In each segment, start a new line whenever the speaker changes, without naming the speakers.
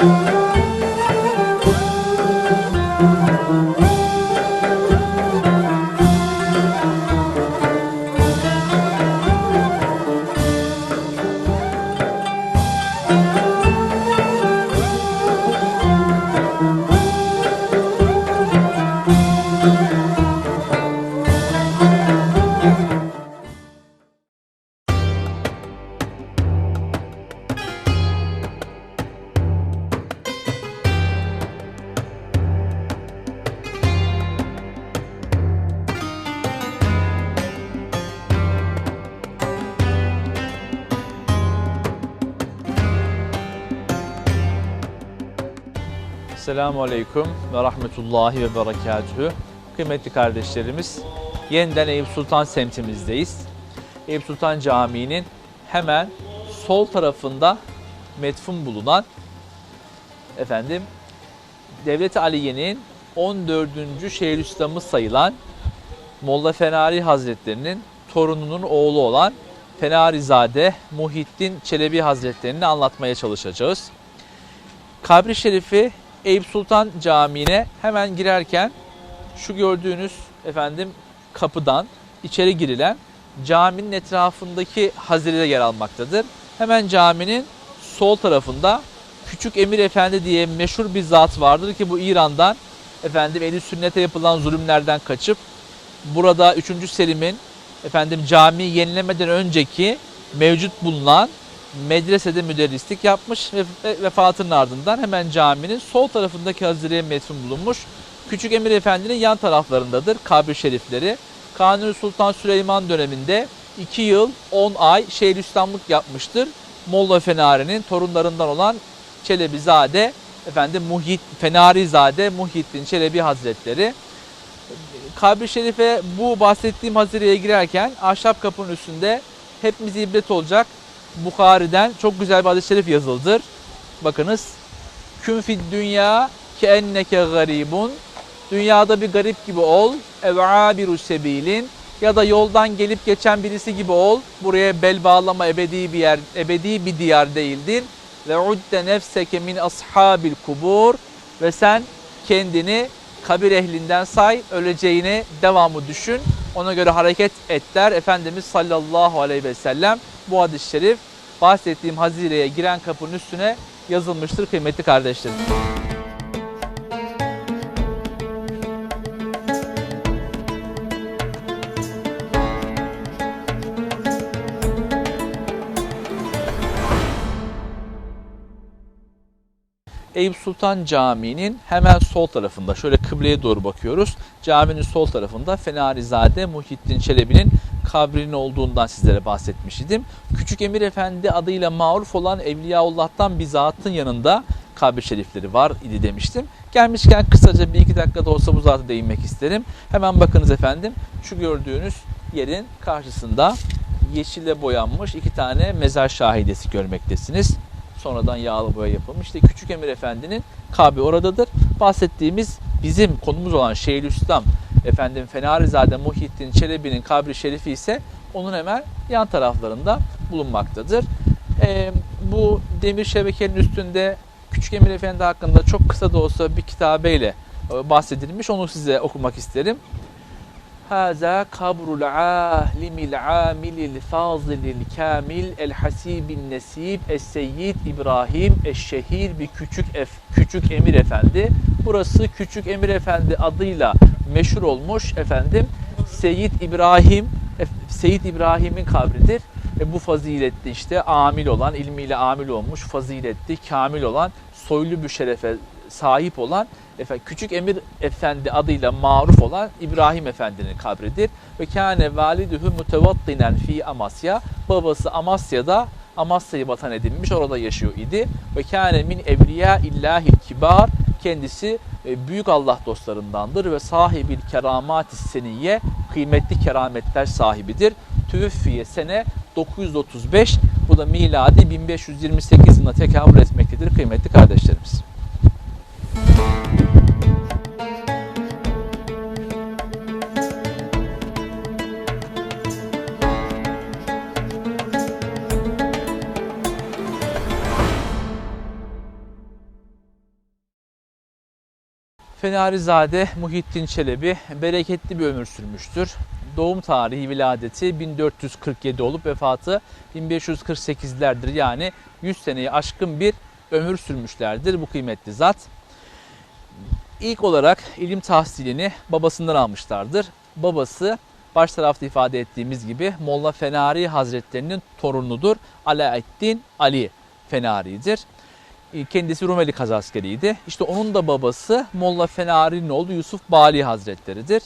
Thank you. Selamun Aleyküm ve Rahmetullahi ve Berekatühü. Kıymetli kardeşlerimiz, yeniden Eyüp Sultan semtimizdeyiz. Eyüp Sultan Camii'nin hemen sol tarafında metfun bulunan efendim Devlet Aliye'nin 14. Şeyhülislam'ı sayılan Molla Fenari Hazretlerinin torununun oğlu olan Fenarizade Muhittin Çelebi Hazretlerini anlatmaya çalışacağız. Kabri Şerifi Eyüp Sultan Camii'ne hemen girerken şu gördüğünüz efendim kapıdan içeri girilen caminin etrafındaki hazirede yer almaktadır. Hemen caminin sol tarafında Küçük Emir Efendi diye meşhur bir zat vardır ki bu İran'dan efendim eli sünnete yapılan zulümlerden kaçıp burada 3. Selim'in efendim cami yenilemeden önceki mevcut bulunan medresede müderrislik yapmış ve ve vefatının ardından hemen caminin sol tarafındaki hazireye metfun bulunmuş. Küçük Emir Efendi'nin yan taraflarındadır kabri şerifleri. Kanuni Sultan Süleyman döneminde 2 yıl 10 ay Şeyhülislamlık yapmıştır. Molla Fenari'nin torunlarından olan Çelebizade efendim Muhit Fenarizade Muhittin Çelebi Hazretleri kabri şerife bu bahsettiğim hazireye girerken ahşap kapının üstünde hepimize ibret olacak Bukhari'den çok güzel bir hadis-i şerif yazıldır. Bakınız. Kün fid dünya ke enneke garibun. Dünyada bir garip gibi ol. Ev abiru sebilin. Ya da yoldan gelip geçen birisi gibi ol. Buraya bel bağlama ebedi bir yer, ebedi bir diyar değildir. Ve udde nefseke min ashabil kubur. Ve sen kendini kabir ehlinden say, öleceğini devamı düşün. Ona göre hareket et der Efendimiz sallallahu aleyhi ve sellem. Bu hadis-i şerif bahsettiğim hazireye giren kapının üstüne yazılmıştır kıymetli kardeşlerim. Eyüp Sultan Camii'nin hemen sol tarafında şöyle kıbleye doğru bakıyoruz. Caminin sol tarafında Fenarizade Muhittin Çelebi'nin kabrinin olduğundan sizlere bahsetmiş idim. Küçük Emir Efendi adıyla maruf olan Evliyaullah'tan bir zatın yanında kabir şerifleri var idi demiştim. Gelmişken kısaca bir iki dakika da olsa bu zata değinmek isterim. Hemen bakınız efendim şu gördüğünüz yerin karşısında yeşile boyanmış iki tane mezar şahidesi görmektesiniz sonradan yağlı boya yapılmış. İşte Küçük Emir Efendi'nin kabri oradadır. Bahsettiğimiz bizim konumuz olan Şeyhülislam efendim Fenarizade Muhittin Çelebi'nin kabri şerifi ise onun hemen yan taraflarında bulunmaktadır. Ee, bu demir şebekenin üstünde Küçük Emir Efendi hakkında çok kısa da olsa bir kitabeyle e, bahsedilmiş. Onu size okumak isterim. Haza kabrul ahlimil amilil fazilil kamil el hasibin nesib es seyyid İbrahim eşşehir bir küçük ef, küçük emir efendi. Burası küçük emir efendi adıyla meşhur olmuş efendim. Seyyid İbrahim Seyyid İbrahim'in kabridir. E bu faziletli işte amil olan, ilmiyle amil olmuş, faziletli, kamil olan, soylu bir şerefe sahip olan efendim, Küçük Emir Efendi adıyla maruf olan İbrahim Efendi'nin kabridir. Ve kâne validühü mutevattinen fi Amasya. Babası Amasya'da Amasya'yı vatan edinmiş, orada yaşıyor idi. Ve kâne min evliya illahil kibar. Kendisi e, büyük Allah dostlarındandır ve sahibil keramat seniye kıymetli kerametler sahibidir. Tüveffiye sene 935 bu da miladi 1528 yılına tekabül etmektedir kıymetli kardeşlerimiz. Fenarizade Muhittin Çelebi bereketli bir ömür sürmüştür. Doğum tarihi viladeti 1447 olup vefatı 1548'lerdir. Yani 100 seneyi aşkın bir ömür sürmüşlerdir bu kıymetli zat. İlk olarak ilim tahsilini babasından almışlardır. Babası baş tarafta ifade ettiğimiz gibi Molla Fenari Hazretlerinin torunudur. Alaeddin Ali Fenari'dir. Kendisi Rumeli kazaskeriydi. İşte onun da babası Molla Fenari'nin oğlu Yusuf Bali Hazretleridir.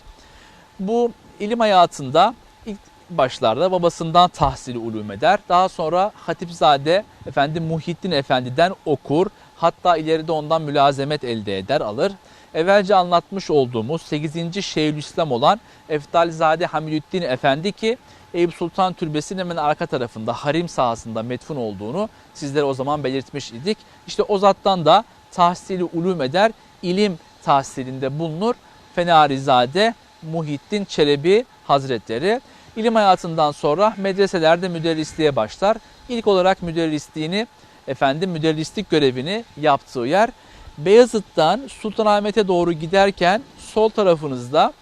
Bu ilim hayatında ilk başlarda babasından tahsili ulum eder. Daha sonra Hatipzade efendim Muhittin Efendi'den okur. Hatta ileride ondan mülazemet elde eder, alır. Evvelce anlatmış olduğumuz 8. Şeyhülislam olan Eftalzade Hamidüddin Efendi ki Eyüp Sultan Türbesi'nin hemen arka tarafında harim sahasında metfun olduğunu sizlere o zaman belirtmiş idik. İşte o zattan da tahsili ulum eder, ilim tahsilinde bulunur. Fenarizade Muhittin Çelebi Hazretleri. İlim hayatından sonra medreselerde müderrisliğe başlar. İlk olarak müderrisliğini, efendim müderrislik görevini yaptığı yer Beyazıt'tan Sultanahmet'e doğru giderken sol tarafınızda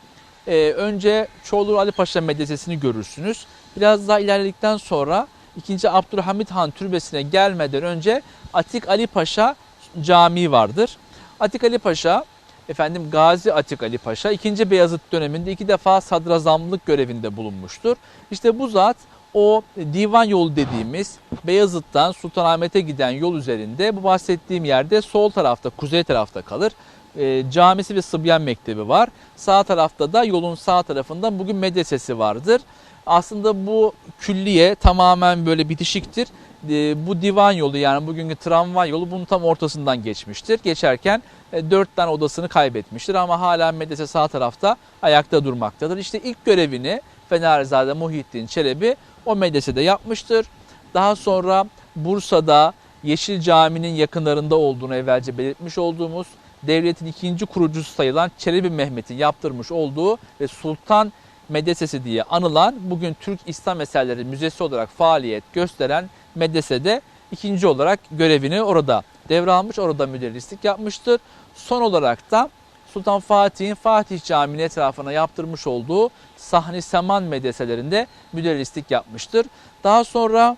e, önce Çoğulur Ali Paşa Medresesi'ni görürsünüz. Biraz daha ilerledikten sonra 2. Abdülhamit Han Türbesi'ne gelmeden önce Atik Ali Paşa Camii vardır. Atik Ali Paşa efendim Gazi Atik Ali Paşa 2. Beyazıt döneminde iki defa sadrazamlık görevinde bulunmuştur. İşte bu zat o divan yolu dediğimiz Beyazıt'tan Sultanahmet'e giden yol üzerinde bu bahsettiğim yerde sol tarafta kuzey tarafta kalır. E, camisi ve Sıbyan Mektebi var. Sağ tarafta da yolun sağ tarafında bugün medresesi vardır. Aslında bu külliye tamamen böyle bitişiktir. E, bu divan yolu yani bugünkü tramvay yolu bunun tam ortasından geçmiştir. Geçerken e, dört tane odasını kaybetmiştir ama hala medrese sağ tarafta ayakta durmaktadır. İşte ilk görevini Fenerzade Muhittin Çelebi o medresede yapmıştır. Daha sonra Bursa'da Yeşil Cami'nin yakınlarında olduğunu evvelce belirtmiş olduğumuz devletin ikinci kurucusu sayılan Çelebi Mehmet'in yaptırmış olduğu ve Sultan Medresesi diye anılan bugün Türk İslam Eserleri Müzesi olarak faaliyet gösteren medresede ikinci olarak görevini orada devralmış, orada müderrislik yapmıştır. Son olarak da Sultan Fatih'in Fatih Camii'nin etrafına yaptırmış olduğu Sahni Seman medreselerinde müderrislik yapmıştır. Daha sonra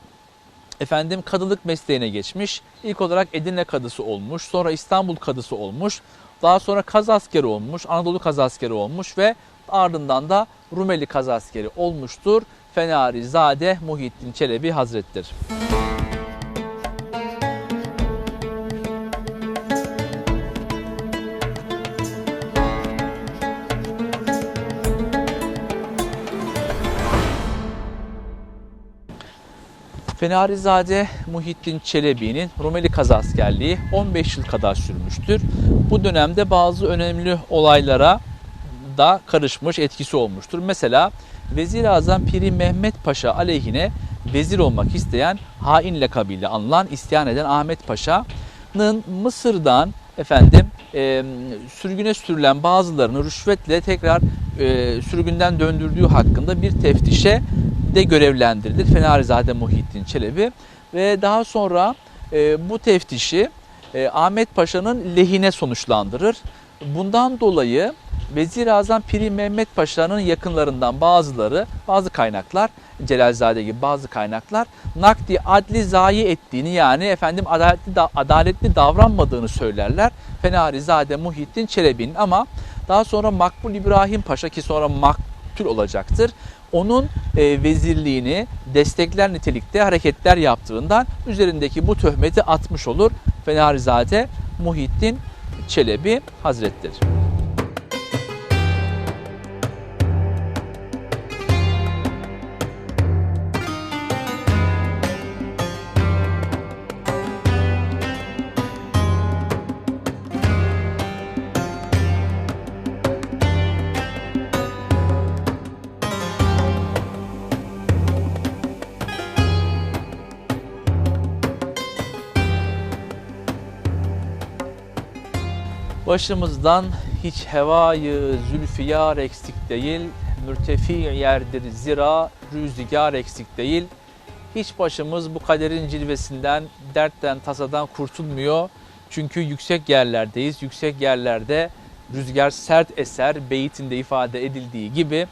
efendim kadılık mesleğine geçmiş. İlk olarak Edirne kadısı olmuş, sonra İstanbul kadısı olmuş. Daha sonra kaz askeri olmuş, Anadolu kaz askeri olmuş ve ardından da Rumeli kaz askeri olmuştur. Fenari Zade Muhittin Çelebi Hazretleri. Fenarizade Muhittin Çelebi'nin Rumeli kazaskerliği 15 yıl kadar sürmüştür. Bu dönemde bazı önemli olaylara da karışmış, etkisi olmuştur. Mesela Vezir-i Azam Piri Mehmet Paşa aleyhine vezir olmak isteyen hain lakabıyla anılan, isyan eden Ahmet Paşa'nın Mısır'dan efendim e, sürgüne sürülen bazılarını rüşvetle tekrar e, sürgünden döndürdüğü hakkında bir teftişe de görevlendirilir Fenarizade Muhittin Çelebi ve daha sonra e, bu teftişi e, Ahmet Paşa'nın lehine sonuçlandırır. Bundan dolayı Vezir-i Azam Piri Mehmet Paşa'nın yakınlarından bazıları, bazı kaynaklar, Celalzade gibi bazı kaynaklar nakdi adli zayi ettiğini yani efendim adaletli adaletli davranmadığını söylerler. Fenarizade Muhittin Çelebi'nin ama daha sonra Makbul İbrahim Paşa ki sonra maktul olacaktır. Onun e, vezirliğini destekler nitelikte hareketler yaptığından üzerindeki bu töhmeti atmış olur Fenarizade Muhittin Çelebi Hazretleri. Başımızdan hiç hevayı zülfiyar eksik değil, mürtefi yerdir zira rüzgar eksik değil. Hiç başımız bu kaderin cilvesinden, dertten, tasadan kurtulmuyor. Çünkü yüksek yerlerdeyiz. Yüksek yerlerde rüzgar sert eser beyitinde ifade edildiği gibi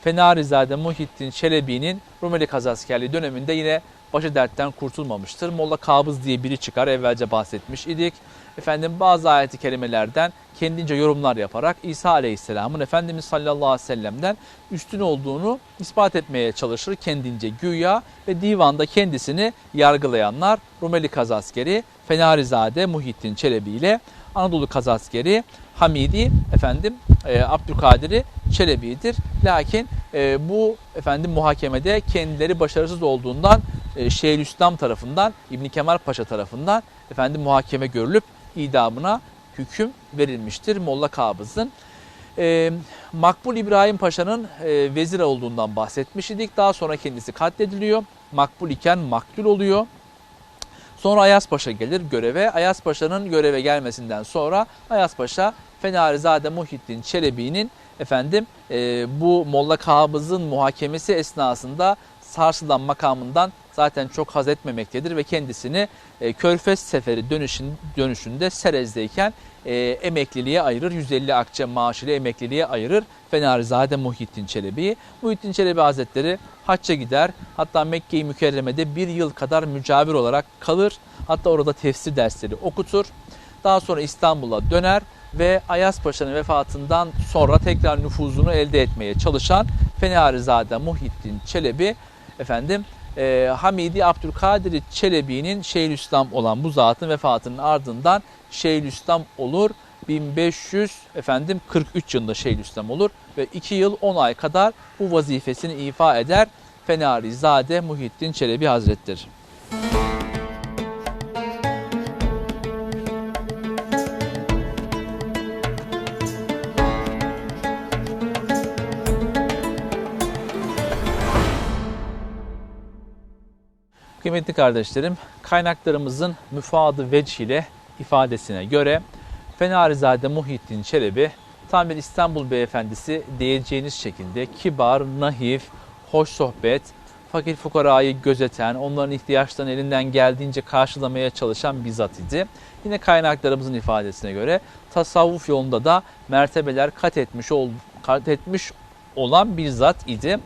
Fenarizade Muhittin Çelebi'nin Rumeli Kazaskerliği döneminde yine başı dertten kurtulmamıştır. Molla Kabız diye biri çıkar evvelce bahsetmiş idik. Efendim bazı ayeti kelimelerden kendince yorumlar yaparak İsa Aleyhisselam'ın Efendimiz sallallahu aleyhi ve sellem'den üstün olduğunu ispat etmeye çalışır kendince güya ve divanda kendisini yargılayanlar Rumeli Kazaskeri Fenarizade Muhittin Çelebi ile Anadolu Kazaskeri Hamidi efendim e, Abdülkadir'i Çelebi'dir. Lakin e, bu efendim muhakemede kendileri başarısız olduğundan Şeyhülislam tarafından İbn Kemal Paşa tarafından efendim muhakeme görülüp idamına hüküm verilmiştir Molla Kabız'ın. E, Makbul İbrahim Paşa'nın e, vezir olduğundan bahsetmiş idik. Daha sonra kendisi katlediliyor. Makbul iken maktul oluyor. Sonra Ayas Paşa gelir göreve. Ayas Paşa'nın göreve gelmesinden sonra Ayas Paşa Fenarizade Muhittin Çelebi'nin efendim e, bu Molla Kabız'ın muhakemesi esnasında sarsılan makamından zaten çok haz etmemektedir ve kendisini e, Körfez Seferi dönüşün, dönüşünde Serez'deyken e, emekliliğe ayırır. 150 akçe maaşıyla emekliliğe ayırır Fenarizade Muhittin Çelebi'yi. Muhittin Çelebi Hazretleri hacca gider. Hatta Mekke-i Mükerreme'de bir yıl kadar mücavir olarak kalır. Hatta orada tefsir dersleri okutur. Daha sonra İstanbul'a döner ve Ayas Paşa'nın vefatından sonra tekrar nüfuzunu elde etmeye çalışan Fenarizade Muhittin Çelebi efendim e, Hamidi Abdülkadir Çelebi'nin Şeyhülislam olan bu zatın vefatının ardından Şeyhülislam olur. 1500 efendim 43 yılında Şeyhülislam olur ve 2 yıl 10 ay kadar bu vazifesini ifa eder Fenarizade Muhittin Çelebi Hazretleri. Kıymetli kardeşlerim, kaynaklarımızın müfadı vecih ile ifadesine göre Fenarizade Muhittin Çelebi tam bir İstanbul beyefendisi diyeceğiniz şekilde kibar, nahif, hoş sohbet, fakir fukarayı gözeten, onların ihtiyaçlarını elinden geldiğince karşılamaya çalışan bir zat idi. Yine kaynaklarımızın ifadesine göre tasavvuf yolunda da mertebeler kat etmiş, ol, kat etmiş olan bir zat idi.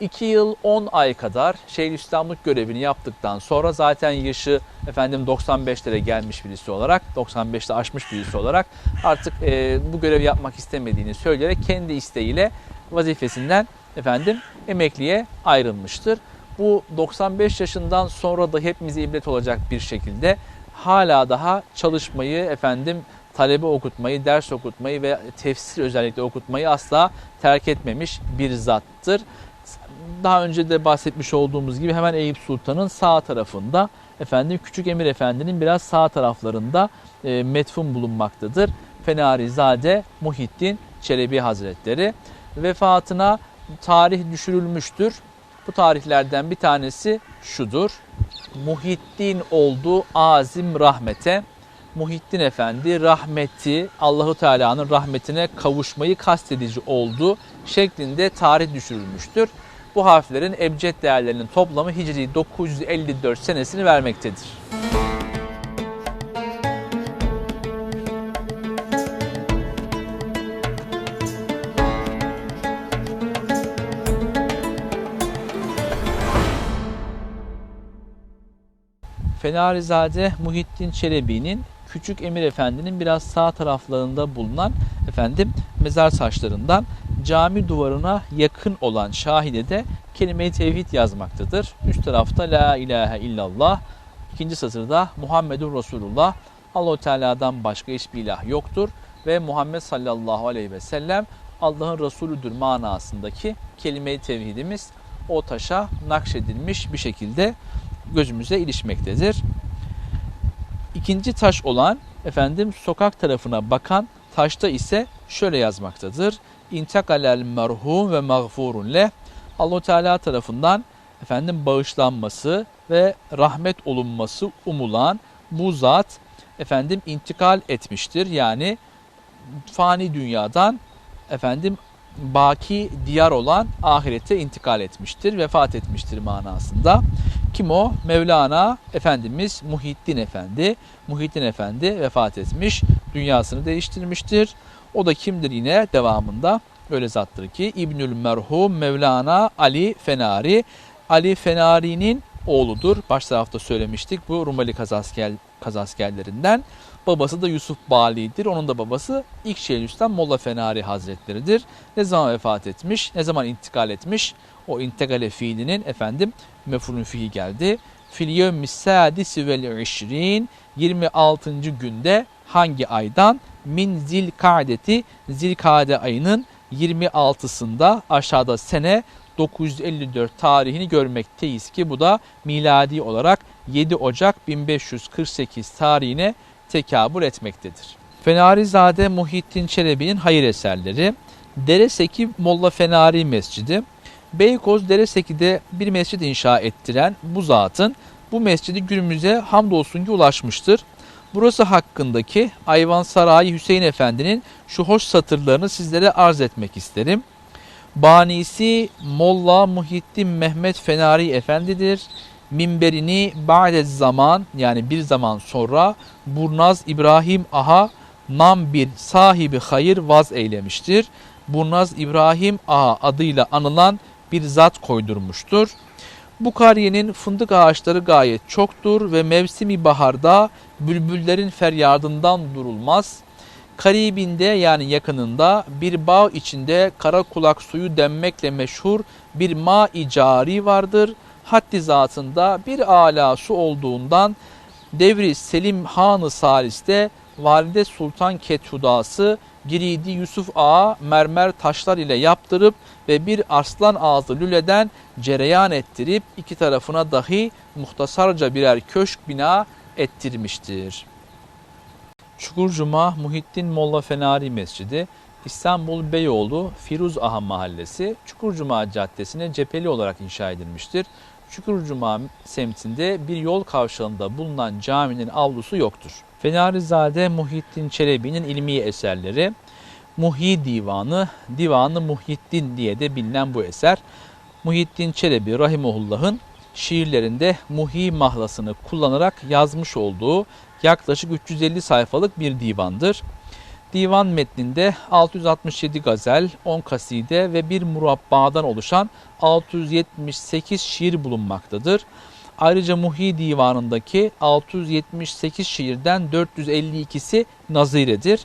2 yıl 10 ay kadar Şeyhülislamlık görevini yaptıktan sonra zaten yaşı efendim 95'lere gelmiş birisi olarak 95'te aşmış birisi olarak artık e, bu görevi yapmak istemediğini söyleyerek kendi isteğiyle vazifesinden efendim emekliye ayrılmıştır. Bu 95 yaşından sonra da hepimize ibret olacak bir şekilde hala daha çalışmayı efendim talebe okutmayı, ders okutmayı ve tefsir özellikle okutmayı asla terk etmemiş bir zattır daha önce de bahsetmiş olduğumuz gibi hemen Eyüp Sultan'ın sağ tarafında efendim Küçük Emir Efendi'nin biraz sağ taraflarında e, metfun bulunmaktadır. Fenarizade Muhittin Çelebi Hazretleri vefatına tarih düşürülmüştür. Bu tarihlerden bir tanesi şudur. Muhittin oldu azim rahmete. Muhittin Efendi rahmeti Allahu Teala'nın rahmetine kavuşmayı kastedici oldu şeklinde tarih düşürülmüştür. Bu harflerin ebced değerlerinin toplamı Hicri 954 senesini vermektedir. Fenarizade Muhittin Çelebi'nin Küçük Emir Efendi'nin biraz sağ taraflarında bulunan efendim mezar taşlarından cami duvarına yakın olan şahide de kelime-i tevhid yazmaktadır. Üst tarafta la ilahe illallah, ikinci satırda Muhammedun Resulullah, Allahu Teala'dan başka hiçbir ilah yoktur ve Muhammed sallallahu aleyhi ve sellem Allah'ın Resulüdür manasındaki kelime-i tevhidimiz o taşa nakşedilmiş bir şekilde gözümüze ilişmektedir. İkinci taş olan efendim sokak tarafına bakan taşta ise şöyle yazmaktadır. İntekalel merhum ve mağfurun leh. allah Teala tarafından efendim bağışlanması ve rahmet olunması umulan bu zat efendim intikal etmiştir. Yani fani dünyadan efendim baki diyar olan ahirete intikal etmiştir, vefat etmiştir manasında. Kim o? Mevlana Efendimiz Muhittin Efendi. Muhittin Efendi vefat etmiş. dünyasını değiştirmiştir. O da kimdir yine devamında? Öyle zattır ki İbnül Merhum Mevlana Ali Fenari. Ali Fenari'nin oğludur. Baş tarafta söylemiştik. Bu Rumeli Kazasker, Kazaskerlerinden. Babası da Yusuf Bali'dir. Onun da babası ilk Şeyhülislam Molla Fenari Hazretleridir. Ne zaman vefat etmiş? Ne zaman intikal etmiş? O intikale fiilinin efendim mefulün fiili geldi. Fil yevmi sadisi vel işrin 26. günde hangi aydan? Min zilkadeti zilkade ayının 26'sında aşağıda sene 954 tarihini görmekteyiz ki bu da miladi olarak 7 Ocak 1548 tarihine tekabül etmektedir. Fenarizade Muhittin Çelebi'nin hayır eserleri Dereseki Molla Fenari Mescidi Beykoz Dereseki'de bir mescid inşa ettiren bu zatın bu mescidi günümüze hamdolsun ki ulaşmıştır. Burası hakkındaki Ayvansaray Hüseyin Efendi'nin şu hoş satırlarını sizlere arz etmek isterim. Banisi Molla Muhittin Mehmet Fenari Efendidir. Minberini ba'de zaman yani bir zaman sonra Burnaz İbrahim Aha nam bir sahibi hayır vaz eylemiştir. Burnaz İbrahim Aha adıyla anılan bir zat koydurmuştur. Bu kariyenin fındık ağaçları gayet çoktur ve mevsimi baharda bülbüllerin feryadından durulmaz. Karibinde yani yakınında bir bağ içinde kara kulak suyu denmekle meşhur bir ma-i cari vardır. Haddi zatında bir ala su olduğundan devri Selim Hanı Salis'te Valide Sultan Kethudası Giridi Yusuf Ağa mermer taşlar ile yaptırıp ve bir arslan ağzı lüleden cereyan ettirip iki tarafına dahi muhtasarca birer köşk bina ettirmiştir. Çukurcuma Muhittin Molla Fenari Mescidi İstanbul Beyoğlu Firuz Aha Mahallesi Çukurcuma Caddesi'ne cepheli olarak inşa edilmiştir. Çukurcuma semtinde bir yol kavşağında bulunan caminin avlusu yoktur. Fenarizade Muhittin Çelebi'nin ilmi eserleri Muhi Divanı, Divanı Muhittin diye de bilinen bu eser. Muhittin Çelebi Rahimullah'ın şiirlerinde Muhi mahlasını kullanarak yazmış olduğu yaklaşık 350 sayfalık bir divandır. Divan metninde 667 gazel, 10 kaside ve bir murabbadan oluşan 678 şiir bulunmaktadır. Ayrıca Muhi Divanı'ndaki 678 şiirden 452'si naziredir.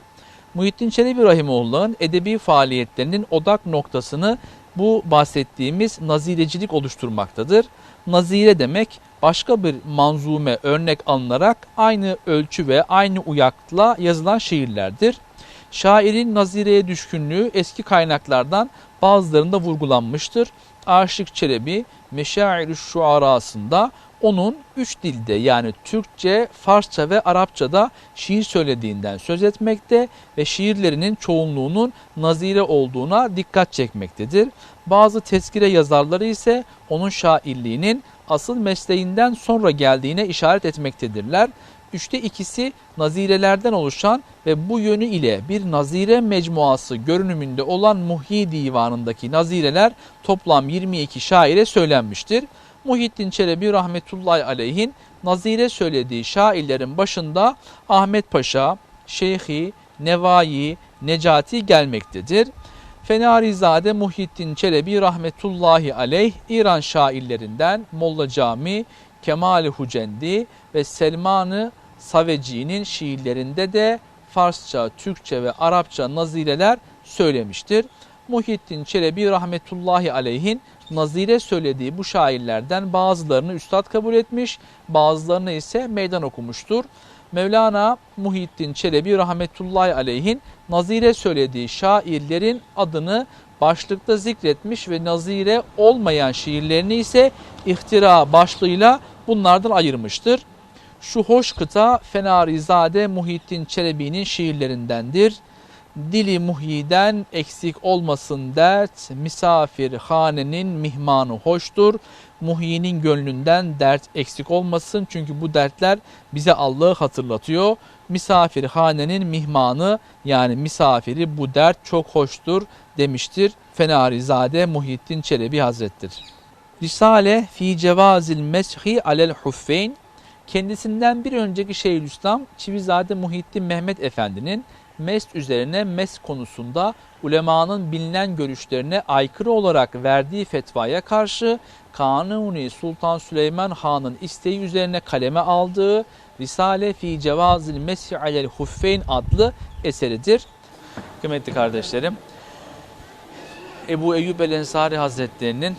Muhittin Çelebi Rahimullah'ın edebi faaliyetlerinin odak noktasını bu bahsettiğimiz nazirecilik oluşturmaktadır. Nazire demek başka bir manzume örnek alınarak aynı ölçü ve aynı uyakla yazılan şiirlerdir. Şairin nazireye düşkünlüğü eski kaynaklardan bazılarında vurgulanmıştır. Aşık Çelebi Meşair-i Şuarasında onun üç dilde yani Türkçe, Farsça ve Arapçada şiir söylediğinden söz etmekte ve şiirlerinin çoğunluğunun nazire olduğuna dikkat çekmektedir. Bazı tezkire yazarları ise onun şairliğinin asıl mesleğinden sonra geldiğine işaret etmektedirler. Üçte ikisi nazirelerden oluşan ve bu yönü ile bir nazire mecmuası görünümünde olan Muhyi Divanı'ndaki nazireler toplam 22 şaire söylenmiştir. Muhittin Çelebi rahmetullahi aleyhin nazire söylediği şairlerin başında Ahmet Paşa, Şeyhi, Nevai, Necati gelmektedir. Fenarizade Muhittin Çelebi rahmetullahi aleyh İran şairlerinden Molla Cami, Kemal-i Hucendi ve Selman-ı Saveci'nin şiirlerinde de Farsça, Türkçe ve Arapça nazireler söylemiştir. Muhittin Çelebi rahmetullahi aleyhin nazire söylediği bu şairlerden bazılarını üstad kabul etmiş, bazılarını ise meydan okumuştur. Mevlana Muhittin Çelebi rahmetullahi aleyhin nazire söylediği şairlerin adını başlıkta zikretmiş ve nazire olmayan şiirlerini ise ihtira başlığıyla bunlardan ayırmıştır. Şu hoş kıta Fenarizade Muhittin Çelebi'nin şiirlerindendir. Dili muhiden eksik olmasın dert, misafir hanenin mihmanı hoştur. Muhyi'nin gönlünden dert eksik olmasın çünkü bu dertler bize Allah'ı hatırlatıyor. Misafir hanenin mihmanı yani misafiri bu dert çok hoştur demiştir Fenarizade Muhittin Çelebi Hazretleri. Risale fi cevazil meshi alel huffeyn Kendisinden bir önceki Şeyhülislam Çivizade Muhittin Mehmet Efendi'nin mest üzerine mest konusunda ulemanın bilinen görüşlerine aykırı olarak verdiği fetvaya karşı Kanuni Sultan Süleyman Han'ın isteği üzerine kaleme aldığı Risale fi Cevazil Mesih alel Huffeyn adlı eseridir. Kıymetli kardeşlerim, Ebu Eyyub el Ensari Hazretlerinin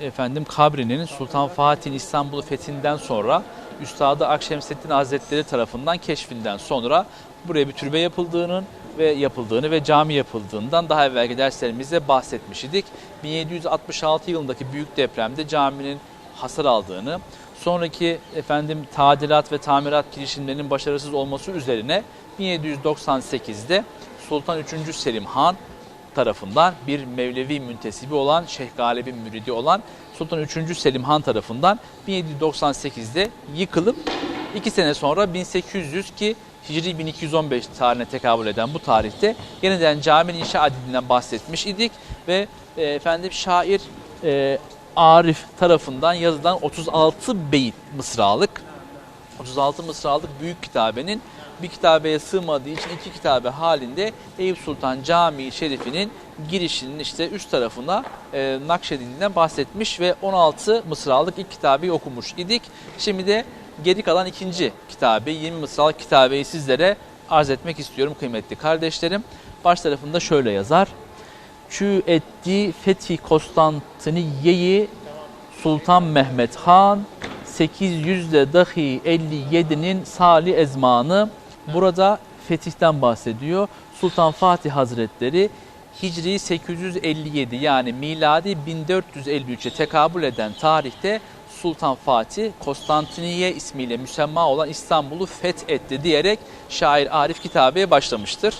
efendim kabrinin Sultan Fatih'in İstanbul'u fethinden sonra Üstadı Akşemseddin Hazretleri tarafından keşfinden sonra buraya bir türbe yapıldığının ve yapıldığını ve cami yapıldığından daha evvelki derslerimizde bahsetmiş idik. 1766 yılındaki büyük depremde caminin hasar aldığını, sonraki efendim tadilat ve tamirat girişimlerinin başarısız olması üzerine 1798'de Sultan 3. Selim Han tarafından bir Mevlevi müntesibi olan Şeyh Galip'in müridi olan Sultan 3. Selim Han tarafından 1798'de yıkılıp 2 sene sonra 1800 ki Hicri 1215 tarihine tekabül eden bu tarihte yeniden caminin inşa edildiğinden bahsetmiş idik ve e, efendim şair e, Arif tarafından yazılan 36 beyit mısralık 36 mısralık büyük kitabenin bir kitabeye sığmadığı için iki kitabe halinde Eyüp Sultan Camii Şerifi'nin girişinin işte üst tarafına e, nakşedildiğinden bahsetmiş ve 16 mısralık ilk kitabı okumuş idik. Şimdi de geri kalan ikinci kitabı 20 mısralık kitabeyi sizlere arz etmek istiyorum kıymetli kardeşlerim. Baş tarafında şöyle yazar. Çü etti fethi Konstantiniye'yi Sultan Mehmet Han 800'de dahi 57'nin sali ezmanı burada fetihten bahsediyor. Sultan Fatih Hazretleri Hicri 857 yani miladi 1453'e tekabül eden tarihte Sultan Fatih Konstantiniye ismiyle müsemma olan İstanbul'u fethetti diyerek şair Arif kitabeye başlamıştır.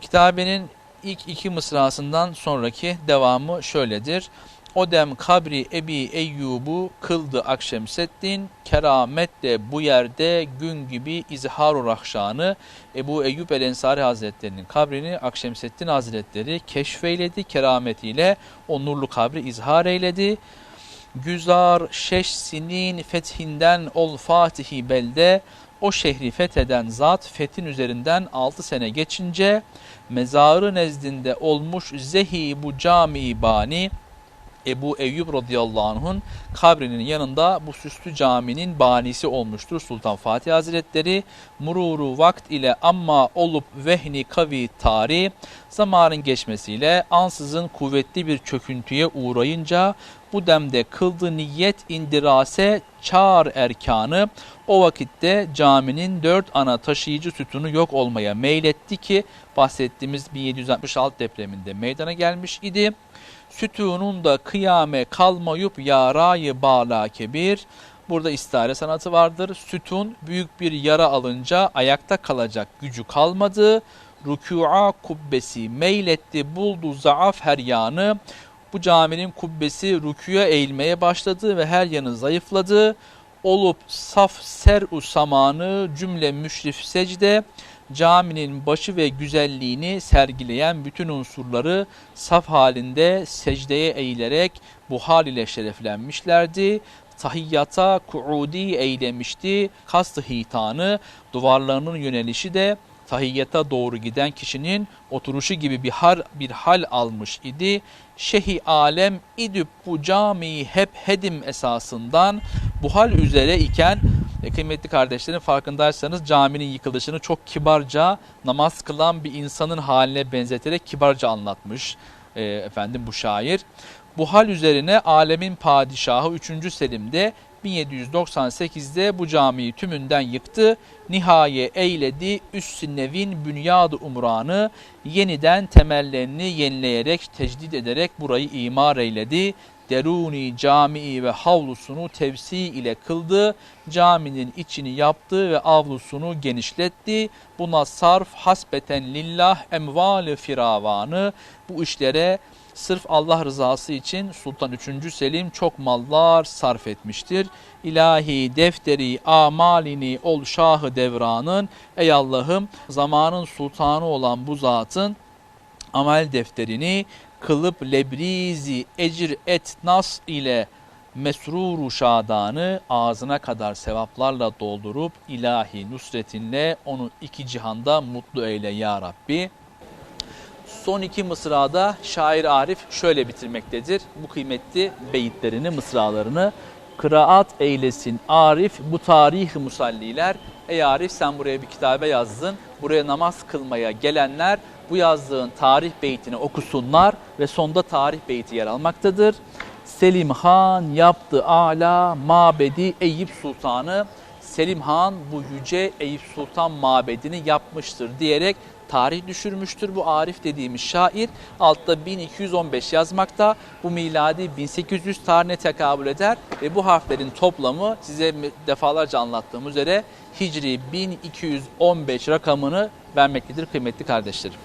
Kitabenin ilk iki mısrasından sonraki devamı şöyledir. O dem kabri Ebi Eyyub'u kıldı Akşemseddin, keramet de bu yerde gün gibi izhar-ı rahşanı. Ebu Eyyub el Ensari Hazretlerinin kabrini Akşemseddin Hazretleri keşfeyledi, kerametiyle o nurlu kabri izhar eyledi. Güzar şeş sinin fethinden ol fatihi belde, o şehri fetheden zat fethin üzerinden 6 sene geçince mezarı nezdinde olmuş zehi bu cami bani Ebu Eyyub radıyallahu anh'un kabrinin yanında bu süslü caminin banisi olmuştur Sultan Fatih Hazretleri. Mururu vakt ile amma olup vehni kavi tari zamanın geçmesiyle ansızın kuvvetli bir çöküntüye uğrayınca bu demde kıldı niyet indirase çağır erkanı o vakitte caminin dört ana taşıyıcı sütunu yok olmaya meyletti ki bahsettiğimiz 1766 depreminde meydana gelmiş idi sütunun da kıyame kalmayıp yarayı bağla kebir. Burada istare sanatı vardır. Sütun büyük bir yara alınca ayakta kalacak gücü kalmadı. Rükû'a kubbesi meyletti buldu zaaf her yanı. Bu caminin kubbesi rükûya eğilmeye başladı ve her yanı zayıfladı. Olup saf ser-u samanı cümle müşrif secde caminin başı ve güzelliğini sergileyen bütün unsurları saf halinde secdeye eğilerek bu hal ile şereflenmişlerdi. Tahiyyata kuudi eylemişti. Kast-ı hitanı duvarlarının yönelişi de tahiyyata doğru giden kişinin oturuşu gibi bir hal, bir hal almış idi. Şehi alem idüp bu cami hep hedim esasından bu hal üzere iken e, kıymetli kardeşlerin farkındaysanız caminin yıkılışını çok kibarca namaz kılan bir insanın haline benzeterek kibarca anlatmış e, efendim bu şair. Bu hal üzerine alemin padişahı 3. Selim'de 1798'de bu camiyi tümünden yıktı. Nihaye eyledi üssü nevin bünyadı umranı yeniden temellerini yenileyerek tecdid ederek burayı imar eyledi. Deruni camii ve havlusunu tevsi ile kıldı. Caminin içini yaptı ve avlusunu genişletti. Buna sarf hasbeten lillah emvali firavanı bu işlere Sırf Allah rızası için Sultan 3. Selim çok mallar sarf etmiştir. İlahi defteri amalini ol şahı devranın. Ey Allah'ım zamanın sultanı olan bu zatın amel defterini kılıp lebrizi ecir et nas ile mesruru şadanı ağzına kadar sevaplarla doldurup ilahi nusretinle onu iki cihanda mutlu eyle ya Rabbi. Son iki mısrada şair Arif şöyle bitirmektedir. Bu kıymetli beyitlerini, mısralarını kıraat eylesin Arif bu tarih musalliler. Ey Arif sen buraya bir kitabe yazdın. Buraya namaz kılmaya gelenler bu yazdığın tarih beytini okusunlar ve sonda tarih beyti yer almaktadır. Selim Han yaptı ala mabedi Eyüp Sultanı. Selim Han bu yüce Eyüp Sultan mabedini yapmıştır diyerek tarih düşürmüştür bu Arif dediğimiz şair. Altta 1215 yazmakta. Bu miladi 1800 tarihine tekabül eder ve bu harflerin toplamı size defalarca anlattığım üzere Hicri 1215 rakamını vermektedir kıymetli kardeşlerim.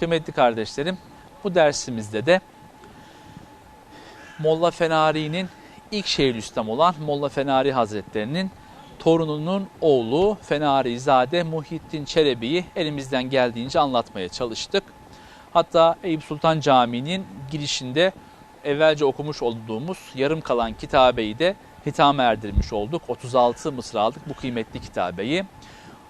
Kıymetli kardeşlerim, bu dersimizde de Molla Fenari'nin ilk Şeyhülislam olan Molla Fenari Hazretlerinin torununun oğlu Fenarizade Muhittin Çelebi'yi elimizden geldiğince anlatmaya çalıştık. Hatta Eyüp Sultan Camii'nin girişinde evvelce okumuş olduğumuz yarım kalan kitabeyi de hitama erdirmiş olduk. 36 mısralık bu kıymetli kitabeyi.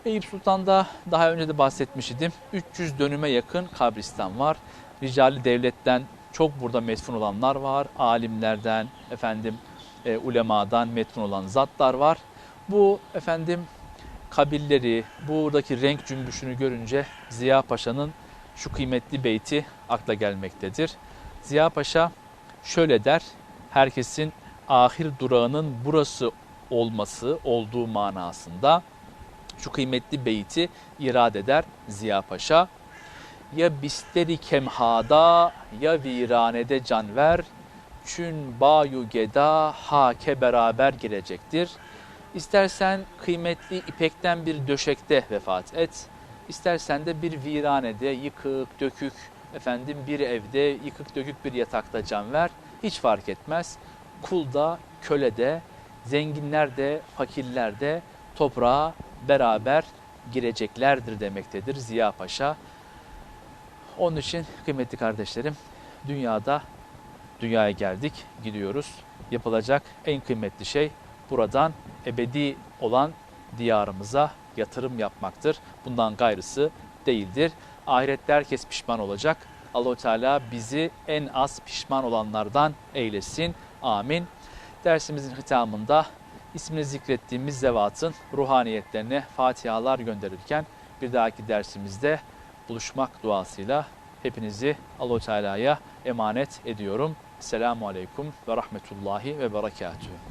Eyüp Sultan'da daha önce de bahsetmiş idim. 300 dönüme yakın kabristan var. Ricali devletten çok burada metfun olanlar var. Alimlerden, efendim e, ulemadan metfun olan zatlar var. Bu efendim kabilleri, buradaki renk cümbüşünü görünce Ziya Paşa'nın şu kıymetli beyti akla gelmektedir. Ziya Paşa şöyle der, herkesin ahir durağının burası olması olduğu manasında şu kıymetli beyti irad eder Ziya Paşa. Ya bisteri kemhada ya viranede can ver, çün bayu geda hake beraber gelecektir. İstersen kıymetli ipekten bir döşekte vefat et, istersen de bir viranede yıkık dökük efendim bir evde yıkık dökük bir yatakta can ver. Hiç fark etmez. Kulda, kölede, zenginler de, fakirler de toprağa beraber gireceklerdir demektedir Ziya Paşa. Onun için kıymetli kardeşlerim dünyada dünyaya geldik, gidiyoruz. Yapılacak en kıymetli şey buradan ebedi olan diyarımıza yatırım yapmaktır. Bundan gayrısı değildir. Ahirette herkes pişman olacak. Allahu Teala bizi en az pişman olanlardan eylesin. Amin. Dersimizin hitamında ismini zikrettiğimiz zevatın ruhaniyetlerine fatihalar gönderirken bir dahaki dersimizde buluşmak duasıyla hepinizi Allahu Teala'ya emanet ediyorum. Selamun Aleyküm ve Rahmetullahi ve Berekatühü.